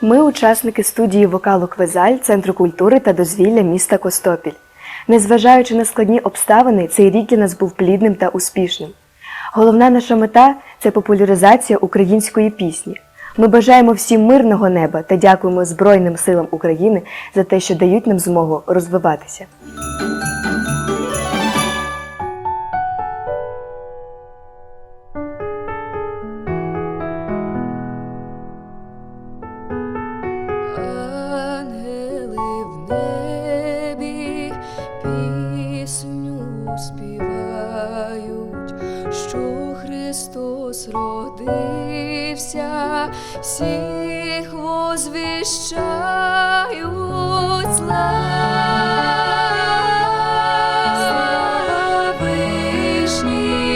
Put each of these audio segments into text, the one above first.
Ми учасники студії вокалу Квезаль Центру культури та дозвілля міста Костопіль. Незважаючи на складні обставини, цей рік для нас був плідним та успішним. Головна наша мета це популяризація української пісні. Ми бажаємо всім мирного неба та дякуємо Збройним силам України за те, що дають нам змогу розвиватися. Співають, що Христос родився, всіх возвіщають. Слава вишній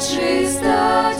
Діва,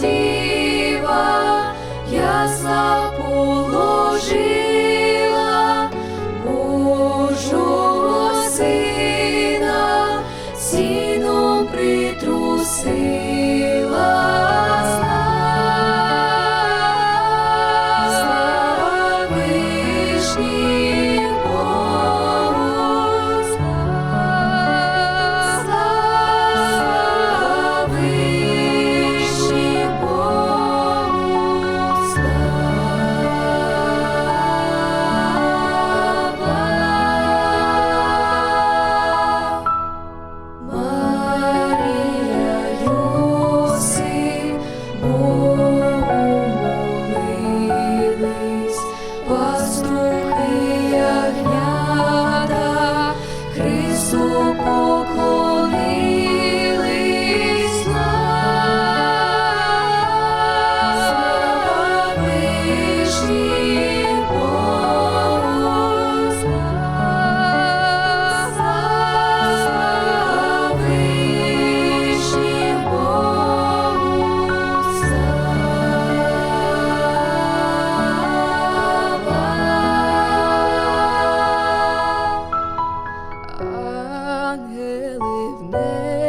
name.